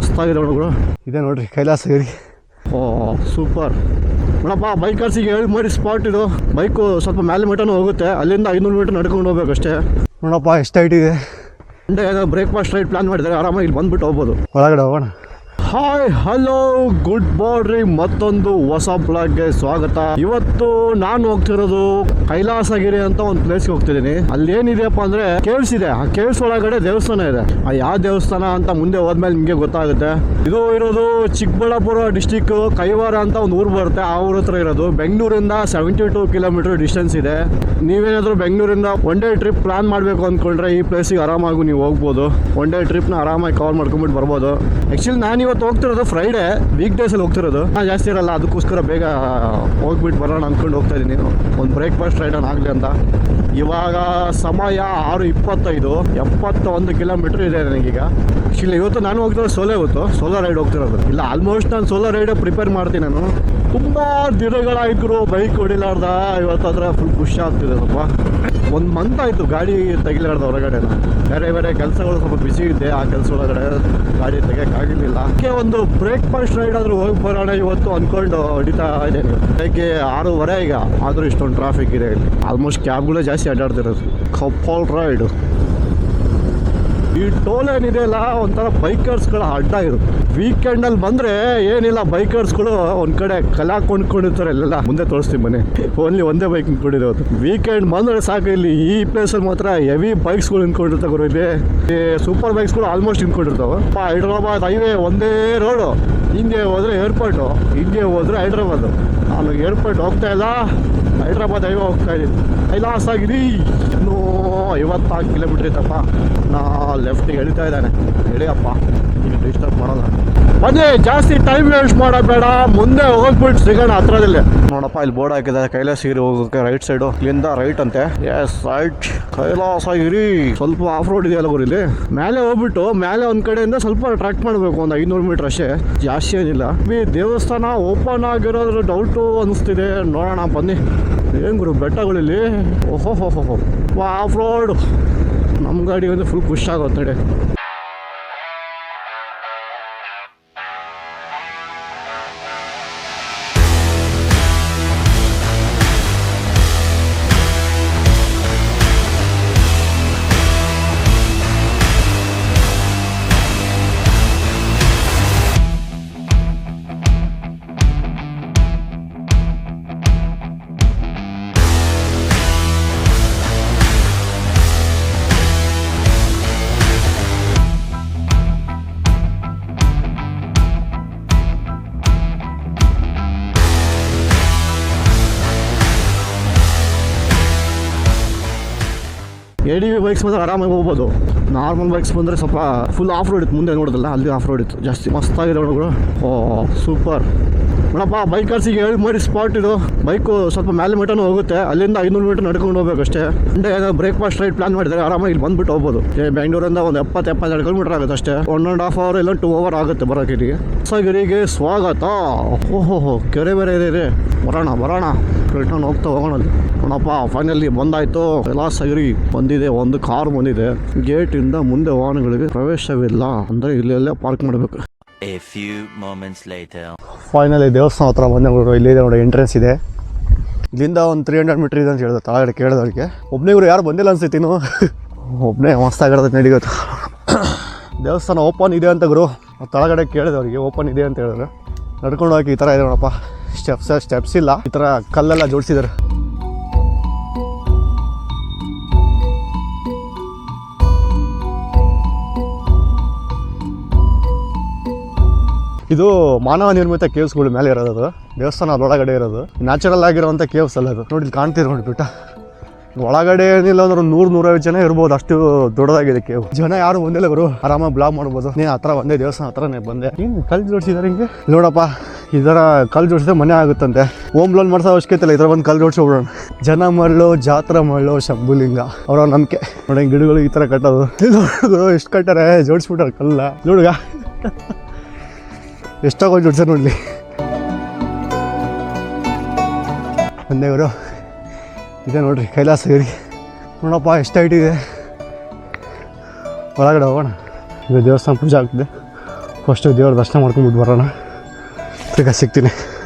ಮಸ್ತಾಗಿದೆ ಹುಡುಗರು ಇದೆ ನೋಡ್ರಿ ಕೈಲಾಸಗಿರಿ ಓ ಸೂಪರ್. ನೋಡಪ್ಪ ಬೈಕರ್ಸಿಗೆ ಹೇಳಿ ಮಾಡಿ ಸ್ಪಾಟ್ ಇದು. ಬೈಕು ಸ್ವಲ್ಪ ಮೇಲೆ ಮೀಟರ್ನೂ ಹೋಗುತ್ತೆ. ಅಲ್ಲಿಂದ ಐನೂರು ಮೀಟರ್ ನಡ್ಕೊಂಡು ಹೋಗ್ಬೇಕು ಅಷ್ಟೇ ನೋಡಪ್ಪ ಎಷ್ಟು ಹೈಟ್ ಇದೆ. ಬ್ರೇಕ್ಫಾಸ್ಟ್ ರೈಟ್ ಪ್ಲಾನ್ ಮಾಡಿದ್ದಾರೆ ಆರಾಮಾಗಿ ಇಲ್ಲಿ ಬಂದ್ಬಿಟ್ಟು ಹೋಗ್ಬೋದು. ಒಳಗಡೆ ಹೋಗೋಣ. ಹಾಯ್ ಹಲೋ ಗುಡ್ ಮಾರ್ನಿಂಗ್ ಮತ್ತೊಂದು ಹೊಸ ಬ್ಲಾಗ್ಗೆ ಸ್ವಾಗತ. ಇವತ್ತು ನಾನು ಹೋಗ್ತಿರೋದು ಕೈಲಾಸಗಿರಿ ಅಂತ ಒಂದು ಪ್ಲೇಸ್ಗೆ ಹೋಗ್ತಿದ್ದೀನಿ. ಅಲ್ಲಿ ಏನಿದೆಯಪ್ಪ ಅಂದ್ರೆ ಕೇವ್ಸ್ ಇದೆ. ಆ ಕೇವ್ಸ್ ಒಳಗಡೆ ದೇವಸ್ಥಾನ ಇದೆ. ಆ ಯಾವ ದೇವಸ್ಥಾನ ಅಂತ ಮುಂದೆ ಹೋದ್ಮೇಲೆ ನಿಮಗೆ ಗೊತ್ತಾಗುತ್ತೆ. ಇದು ಇರೋದು ಚಿಕ್ಕಬಳ್ಳಾಪುರ ಡಿಸ್ಟಿಕ್ ಕೈವಾರ ಅಂತ ಒಂದು ಊರು ಬರುತ್ತೆ. ಆ ಊರ ಹತ್ರ ಇರೋದು. ಬೆಂಗಳೂರಿಂದ ಸೆವೆಂಟಿ ಟೂ ಕಿಲೋಮೀಟರ್ ಡಿಸ್ಟೆನ್ಸ್ ಇದೆ. ನೀವೇನಾದರೂ ಬೆಂಗಳೂರಿಂದ ಒನ್ ಡೇ ಟ್ರಿಪ್ ಪ್ಲಾನ್ ಮಾಡಬೇಕು ಅಂದ್ಕೊಂಡ್ರೆ ಈ ಪ್ಲೇಸಿಗೆ ಆರಾಮಾಗಿ ನೀವು ಹೋಗ್ಬೋದು. ಒನ್ ಡೇ ಟ್ರಿಪ್ನ ಆರಾಮಾಗಿ ಕವರ್ ಮಾಡ್ಕೊಂಬಿಟ್ಟು ಬರ್ಬೋದು. ಆ್ಯಕ್ಚುಲಿ ನಾನು ಇವತ್ತು ಹೋಗ್ತಿರೋದು ಫ್ರೈಡೇ ವೀಕ್ ಡೇಸಲ್ಲಿ ಹೋಗ್ತಿರೋದು. ನಾನು ಜಾಸ್ತಿ ಇರಲ್ಲ, ಅದಕ್ಕೋಸ್ಕರ ಬೇಗ ಹೋಗ್ಬಿಟ್ಟು ಬರೋಣ ಅಂದ್ಕೊಂಡು ಹೋಗ್ತಾ ಇದ್ದೀನಿ ಒಂದು ಬ್ರೇಕ್ಫಾಸ್ಟ್ ರೈಡ್ ಆಗಲಿ ಅಂತ. ಇವಾಗ ಸಮಯ ಆರು ಇಪ್ಪತ್ತೈದು, ಎಪ್ಪತ್ತೊಂದು ಕಿಲೋಮೀಟ್ರ್ ಇದೆ ನನಗೀಗ. ಆ್ಯಕ್ಚುಲಿ ಇವತ್ತು ನಾನು ಹೋಗ್ತಿರೋದು ಸೋಲೋ ಇವತ್ತು. ಸೋಲೋ ರೈಡ್ ಹೋಗ್ತಿರೋದು. ಇಲ್ಲ ಆಲ್ಮೋಸ್ಟ್ ನಾನು ಸೋಲೋ ರೈಡ್ ಪ್ರಿಪೇರ್ ಮಾಡ್ತೀನಿ ನಾನು. ತುಂಬ ದಿನಗಳಾಯ್ತು ಬೈಕ್ ಹೊಡಿಲಾರ್ದ. ಇವತ್ತಾದ್ರೆ ಫುಲ್ ಖುಷಿ ಆಗ್ತಿದೆ ಸ್ವಲ್ಪ. ಒಂದು ಮಂತ್ ಆಯ್ತು ಗಾಡಿ ತೆಗಿಲಾರ್ದ ಹೊರಗಡೆ. ಬೇರೆ ಬೇರೆ ಕೆಲಸಗಳು ಸ್ವಲ್ಪ ಬಿಸಿ ಇದ್ದೆ. ಆ ಕೆಲಸ ಒಳಗಡೆ ಗಾಡಿ ತೆಗಿಯೋಕ್ಕಾಗಿರ್ಲಿಲ್ಲ ಅದಕ್ಕೆ ಒಂದು ಬ್ರೇಕ್ಫಾಸ್ಟ್ ರೈಡ್ ಆದರೂ ಹೋಗಿ ಬರೋಣ ಇವತ್ತು ಅಂದ್ಕೊಂಡು ಹೊಡಿತಾ ಇದ್ದೇನೆ. ಬೆಳಗ್ಗೆ ಆರೂವರೆ ಈಗ. ಆದರೂ ಇಷ್ಟೊಂದು ಟ್ರಾಫಿಕ್ ಇದೆ ಆಲ್ಮೋಸ್ಟ್ ಕ್ಯಾಬ್ಗಳೇ ಜಾಸ್ತಿ ಅಡ್ಡಾಡ್ತಿರೋದು. ಕಪ್ಪಲ್ ರೈಡ್ ಈ ಟೋಲ್ ಏನಿದೆ ಅಲ್ಲ ಒಂಥರ ಬೈಕರ್ಸ್ಗಳ ಅಡ್ಡ ಇದು. ವೀಕೆಂಡಲ್ಲಿ ಬಂದರೆ ಏನಿಲ್ಲ ಬೈಕರ್ಸ್ಗಳು ಒಂದು ಕಡೆ ಕಲಾ ಕೊಂಡ್ಕೊಂಡಿರ್ತಾರೆ ಅಲ್ಲೆಲ್ಲ ಮುಂದೆ ತೋರಿಸ್ತೀನಿ ಮನೆ ಓನ್ಲಿ ಒಂದೇ ಬೈಕ್ ನಿಂತ್ಕೊಂಡಿರೋದು ವೀಕೆಂಡ್ ಬಂದರೆ ಸಾಕು, ಇಲ್ಲಿ ಈ ಪ್ಲೇಸಲ್ಲಿ ಮಾತ್ರ ಹೆವಿ ಬೈಕ್ಸ್ಗಳು ನಿಂತ್ಕೊಂಡಿರ್ತಾವೆ ಗುರು ಇಲ್ಲಿ. ಸೂಪರ್ ಬೈಕ್ಸ್ಗಳು ಆಲ್ಮೋಸ್ಟ್ ನಿಂತ್ಕೊಂಡಿರ್ತಾವೆ. ಹೈದರಾಬಾದ್ ಹೈವೇ ಒಂದೇ ರೋಡು ಹಿಂಗೆ ಹೋದರೆ ಏರ್ಪೋರ್ಟು ಹಿಂಗೆ ಹೋದ್ರೆ ಹೈದ್ರಾಬಾದು. ನಾನು ಏರ್ಪೋರ್ಟ್ ಹೋಗ್ತಾ ಇಲ್ಲ. ಹೈದ್ರಾಬಾದ್ ಹೈವೇ ಹೋಗ್ತಾ ಇದ್ದೀನಿ. ಆಗಿರಿ ಇನ್ನೂ ಐವತ್ತಾರು ಕಿಲೋಮೀಟ್ರ್ ಇತ್ತಪ್ಪ ನಾ ಲೆಫ್ಟಿಗೆ ಎಳಿತಾ ಇದ್ದಾನೆ. ಎಳಿಯಪ್ಪ ನೀನು ಡಿಸ್ಟರ್ಬ್ ಮಾಡೋಲ್ಲ. ಬನ್ನಿ, ಜಾಸ್ತಿ ಟೈಮ್ ವೇಸ್ಟ್ ಮಾಡಬೇಡ. ಮುಂದೆ ಹೋಗ್ಬಿಟ್ಟು ಸಿಗೋಣ ಹತ್ರದಲ್ಲಿ. ನೋಡಪ್ಪ, ಇಲ್ಲಿ ಬೋರ್ಡ್ ಹಾಕಿದೆ ಕೈಲಾಸಗಿರಿ ಹೋಗೋಕೆ ರೈಟ್ ಸೈಡು ಇಲ್ಲಿಂದ ರೈಟ್ ಅಂತೆ. ಎಸ್ ರೈಟ್ ಕೈಲಾಸಗಿರಿ ಸ್ವಲ್ಪ ಆಫ್ ರೋಡ್ ಇದೆಯಲ್ಲ ಇಲ್ಲಿ. ಮೇಲೆ ಹೋಗ್ಬಿಟ್ಟು, ಮೇಲೆ ಒಂದು ಕಡೆಯಿಂದ ಸ್ವಲ್ಪ ಟ್ರ್ಯಾಕ್ ಮಾಡಬೇಕು. ಒಂದು ಐನೂರು ಮೀಟರ್ ಅಷ್ಟೇ. ಜಾಸ್ತಿ ಏನಿಲ್ಲ. ಈ ದೇವಸ್ಥಾನ ಓಪನ್ ಆಗಿರೋದ್ರ ಡೌಟು ಅನಿಸ್ತಿದೆ ನೋಡೋಣ, ಬನ್ನಿ. ಏನು ಗುರು ಬೆಟ್ಟಗಳಲ್ಲಿ? ಓಹೋ ಹೋ ಹೋ ವಾ ಆಫ್ ರೋಡ್. ನಮ್ಮ ಗಾಡಿ ಅಂದರೆ ಫುಲ್ ಖುಷಿ ಆಗುತ್ತೆ ಎ ಡಿ ವಿ ಬೈಕ್ಸ್ ಬಂದರೆ ಆರಾಮಾಗಿ ಹೋಗ್ಬೋದು. ನಾರ್ಮಲ್ ಬೈಕ್ಸ್ ಬಂದರೆ ಸ್ವಲ್ಪ ಫುಲ್ ಆಫ್ ರೋಡ್ ಇತ್ತು. ಮುಂದೆ ನೋಡೋದಲ್ಲ ಅಲ್ಲಿ ಆಫ್ ರೋಡ್ ಇತ್ತು. ಜಾಸ್ತಿ ಮಸ್ತಾಗಿದೆ ನೋಡೋಗಳು ಓ ಸೂಪರ್ ನೋಡಪ್ಪ ಬೈಕರ್ಸಿಗೆ ಹೇಳಿ ಮಾಡಿ ಸ್ಪಾಟ್ ಇದು. ಬೈಕು ಸ್ವಲ್ಪ ಮೇಲೆ ಮೀಟರ್ನೂ ಹೋಗುತ್ತೆ. ಅಲ್ಲಿಂದ ಐನೂರು ಮೀಟರ್ ನಡ್ಕೊಂಡು ಹೋಗ್ಬೇಕು ಅಷ್ಟೇ. ಸಂಡೇ ಬ್ರೇಕ್ಫಾಸ್ಟ್ ರೈಡ್ ಪ್ಲಾನ್ ಮಾಡಿದರೆ ಆರಾಮಾಗಿ ಇಲ್ಲಿ ಬಂದ್ಬಿಟ್ಟು ಹೋಗ್ಬೋದು. ಬೆಂಗಳೂರಿಂದ ಒಂದು ಎಪ್ಪತ್ತು ಎಪ್ಪತ್ತೆರಡು ಕಿಲೋಮೀಟರ್ ಆಗುತ್ತೆ ಅಷ್ಟೇ. ಒನ್ ಆ್ಯಂಡ್ ಹಾಫ್ ಅವರ್ ಇಲ್ಲ ಟೂ ಅವರ್ ಆಗುತ್ತೆ ಬರೋಕೆ ಇಲ್ಲಿಗೆ ಹೊಸಗಿರಿಗೆ ಸ್ವಾಗತ. ಓಹೋ ಕೆರೆ ಬೇರೆ ಇದೆ ಬರೋಣ ಬರೋಣ. ರಿಟರ್ನ್ ಹೋಗ್ತಾ ಹೋಗೋಣ ಅಲ್ಲಿ. ನೋಡಪ್ಪ ಫೈನಲಿ ಬಂದಾಯ್ತು. ಎಲ್ಲ ಬಂದಿದೆ. ಒಂದು ಕಾರ್ ಬಂದಿದೆ. ಇಂದ ಮುಂದೆ ವಾಹನಗಳಿಗೆ ಪ್ರವೇಶವಿಲ್ಲ ಅಂದ್ರೆ ಇಲ್ಲೆಲ್ಲೇ ಪಾರ್ಕ್ ಮಾಡಬೇಕು. A few moments later. Finally ದೇವಸ್ಥಾನ ಹತ್ರ ಬಂದೆ ಗುರು ಇಲ್ಲಿದೆ ನೋಡಿ ಎಂಟ್ರೆನ್ಸ್ ಇದೆ. ಇಲ್ಲಿಂದ ಒಂದು ತ್ರೀ ಹಂಡ್ರೆಡ್ ಮೀಟರ್ ಇದೆ ಅಂತ ಹೇಳಿದೆ ತಳಗಡೆ ಕೇಳಿದವ್ರಿಗೆ ಒಬ್ಬನೇ ಇವರು ಯಾರು ಬಂದಿಲ್ಲ ಅನ್ಸೈತಿ ಇನ್ನು. ಒಬ್ಬನೇ ಮಸ್ತಾಗಿರೋದು ನಡಿಗತ್ತು ದೇವಸ್ಥಾನ ಓಪನ್ ಇದೆ ಅಂತ ಗುರು ತಳಗಡೆ ಕೇಳಿದವ್ರಿಗೆ ಓಪನ್ ಇದೆ ಅಂತ ಹೇಳಿದ್ರು. ನಡ್ಕೊಂಡು ಹೋಗಿ ಈ ಥರ ಇದೆ ನೋಡಪ್ಪ. ಸ್ಟೆಪ್ಸ್ ಸ್ಟೆಪ್ಸ್ ಇಲ್ಲ. ಈ ಥರ ಕಲ್ಲೆಲ್ಲ ಜೋಡಿಸಿದ್ದಾರೆ. ಇದು ಮಾನವ ನಿರ್ಮಿತ ಕೇವ್ಸ್ಗಳು ಮೇಲೆ ಇರೋದು ಅದು. ದೇವಸ್ಥಾನ ಒಳಗಡೆ ಇರೋದು. ನ್ಯಾಚುರಲ್ ಆಗಿರುವಂತ ಕೇವ್ಸ್ ಅಲ್ಲ ಅದು. ನೋಡಿ ನೋಡಿ ಬಿಟ್ಟ ಒಳಗಡೆ ಏನಿಲ್ಲ ಅಂದ್ರೆ ನೂರು ನೂರೈವತ್ತು ಜನ ಇರ್ಬೋದು. ಅಷ್ಟು ದೊಡ್ಡದಾಗಿದೆ ಕೇವ್. ಜನ ಯಾರು ಬಂದಿಲ್ಲ ಗುರು. ಆರಾಮಾಗಿ ಬ್ಲಾಗ್ ಮಾಡ್ಬೋದು. ನೀನು ಹತ್ರ ಒಂದೇ ದೇವಸ್ಥಾನ ಹತ್ರನೇ ಬಂದೆ. ಏನು ಕಲ್ ಜೋಡಿಸಿದಾರೆ ಹಿಂಗೆ? ನೋಡಪ್ಪ ಇದರ ಕಲ್ ಜೋಡಿಸಿದ್ರೆ ಮನೆ ಆಗುತ್ತಂತೆ. ಓಮ್ ಲೋನ್ ಮಾಡ್ಸೋ ಅವಶ್ಯಕತೆ ಇಲ್ಲ. ಇದರ ಒಂದು ಕಲ್ ಜೋಡಿಸ್ಬಿಡೋಣ ಜನ ಮರಳು, ಜಾತ್ರಾ ಮರಳು, ಶಂಭುಲಿಂಗ. ಅವರ ನಂಬಿಕೆ. ನೋಡಿ, ಗಿಡಗಳು ಈ ಥರ ಕಟ್ಟೋದು. ಎಷ್ಟು ಕಟ್ಟಾರೆ? ಜೋಡಿಸ್ಬಿಟ್ಟಾರೆ ಕಲ್ಲ. ನೋಡುಗ. ಎಷ್ಟಾಗೋದು ಜೋಡ್ಸ ನೋಡಲಿ. ಒಂದೇವರು ಇದೆ ನೋಡ್ರಿ ಕೈಲಾಸಗಿರಿ ನೋಡಪ್ಪ, ಎಷ್ಟು ಹೈಟ್ ಇದೆ. ಒಳಗಡೆ ಹೋಗೋಣ. ಈಗ ದೇವಸ್ಥಾನ ಪೂಜೆ ಆಗ್ತಿದೆ. ಫಸ್ಟು ದೇವ್ರ ದರ್ಶನ ಮಾಡ್ಕೊಂಡ್ಬಿಟ್ಟು ಬರೋಣ. ಸಿಗ್ತೀನಿ.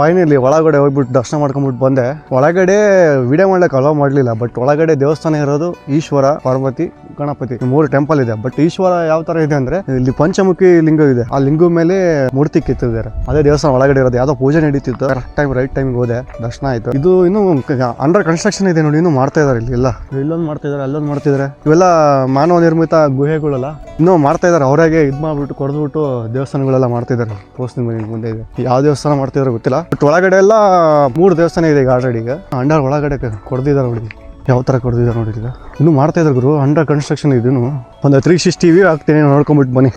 ಫೈನಲಿ ಒಳಗಡೆ ಹೋಗ್ಬಿಟ್ಟು ದರ್ಶನ ಮಾಡ್ಕೊಂಡ್ಬಿಟ್ಟು ಬಂದೆ. ಒಳಗಡೆ ವಿಡಿಯೋ ಮಾಡ್ಲಿಕ್ಕೆ ಅಲೋ ಮಾಡಲಿಲ್ಲ ಬಟ್ ಒಳಗಡೆ ದೇವಸ್ಥಾನ ಇರೋದು ಈಶ್ವರ ಪಾರ್ವತಿ ಗಣಪತಿ ಮೂರು ಟೆಂಪಲ್ ಇದೆ. ಬಟ್ ಈಶ್ವರ ಯಾವ ತರ ಇದೆ ಅಂದ್ರೆ ಇಲ್ಲಿ ಪಂಚಮುಖಿ ಲಿಂಗ ಇದೆ. ಆ ಲಿಂಗ ಮೇಲೆ ಮೂರ್ತಿ ಕಿತ್ತಿದ್ದಾರೆ. ಅದೇ ದೇವಸ್ಥಾನ ಒಳಗಡೆ ಇರೋದು. ಯಾವ್ದೋ ಪೂಜೆ ನಡೀತಿತ್ತು. ಕರೆಕ್ಟ್ ಟೈಮ್ ರೈಟ್ ಟೈಮ್ ಹೋದೆ. ದರ್ಶನ ಆಯ್ತು. ಇದು ಇನ್ನು ಅಂಡರ್ ಕನ್ಸ್ಟ್ರಕ್ಷನ್ ಇದೆ ನೋಡಿ ಇನ್ನೂ ಮಾಡ್ತಾ ಇದಾರೆ ಇಲ್ಲಿ ಎಲ್ಲ. ಇಲ್ಲೊಂದು ಮಾಡ್ತಾ ಇದಾರೆ ಅಲ್ಲೊಂದು ಮಾಡ್ತಿದ್ದಾರೆ ಇವೆಲ್ಲ ಮಾನವ ನಿರ್ಮಿತ ಗುಹೆಗಳೆಲ್ಲ ಇನ್ನೂ ಮಾಡ್ತಾ ಇದಾರೆ. ಅವರಾಗೆ ಇದು ಮಾಡ್ಬಿಟ್ಟು ಕೊಡ್ದ್ಬಿಟ್ಟು ದೇವಸ್ಥಾನಗಳೆಲ್ಲ ಮಾಡ್ತಿದ್ದಾರೆ ಪೋಸ್ಟ್ ಮುಂದೆ ಇದೆ. ಯಾವ ದೇವಸ್ಥಾನ ಮಾಡ್ತಿದಾರೋ ಗೊತ್ತಿಲ್ಲ. ಬಟ್ ಒಳಗಡೆ ಎಲ್ಲ ಮೂರು ದೇವಸ್ಥಾನ ಇದೆ ಈಗ ಆಲ್ರೆಡಿ ಈಗ. ಅಂಡರ್ ಒಳಗಡೆ ಕೊಡ್ದಿದ್ದಾರೆ ನೋಡಿ ಯಾವ ಥರ ಕೊಡ್ದಿದ್ದಾರೆ ನೋಡಿ ಈಗ. ಇನ್ನೂ ಮಾಡ್ತಾ ಇದ್ದಾರೆ ಗುರು ಅಂಡರ್ ಕನ್ಸ್ಟ್ರಕ್ಷನ್ ಇದೂ ಒಂದು ತ್ರೀ ಸಿಕ್ಸ್ಟಿ ವ್ಯೂ ಹಾಕ್ತೀನಿ ನೋಡ್ಕೊಂಬಿಟ್ಟು ಬನ್ನಿ.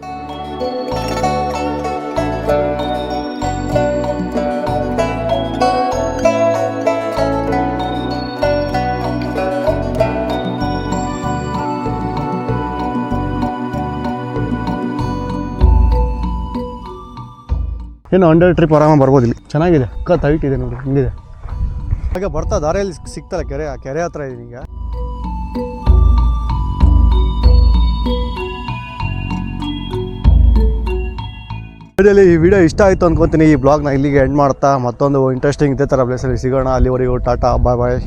ಏನು ಅಂಡರ್ ಟ್ರಿಪ್ ಆರಾಮಾಗಿ ಬರ್ಬೋದು ಇಲ್ಲಿ ಚೆನ್ನಾಗಿದೆ. ಅಕ್ಕ ಹೈಟ್ ಇದೆ ನೋಡಿ, ಹಿಂಗಿದೆ. ಹಾಗೆ ಬರ್ತಾ ದಾರಿಯಲ್ಲಿ ಸಿಗ್ತಲ್ಲ ಕೆರೆ ಆ ಕೆರೆ ಹತ್ರ ಇದೆ ಈಗ ವಿಡಿಯೋಲಿ ಈ ವಿಡಿಯೋ ಇಷ್ಟ ಆಯಿತು ಅನ್ಕೊಂತೀನಿ. ಈ ಬ್ಲಾಗ್ನ ಇಲ್ಲಿಗೆ ಎಂಡ್ ಮಾಡ್ತಾ ಮತ್ತೊಂದು ಇಂಟ್ರೆಸ್ಟಿಂಗ್ ಇದೇ ಥರ ಪ್ಲೇಸಲ್ಲಿ ಸಿಗೋಣ. ಅಲ್ಲಿವರೆಗೂ ಟಾಟಾ ಬಾಯ್ ಬಾಯ್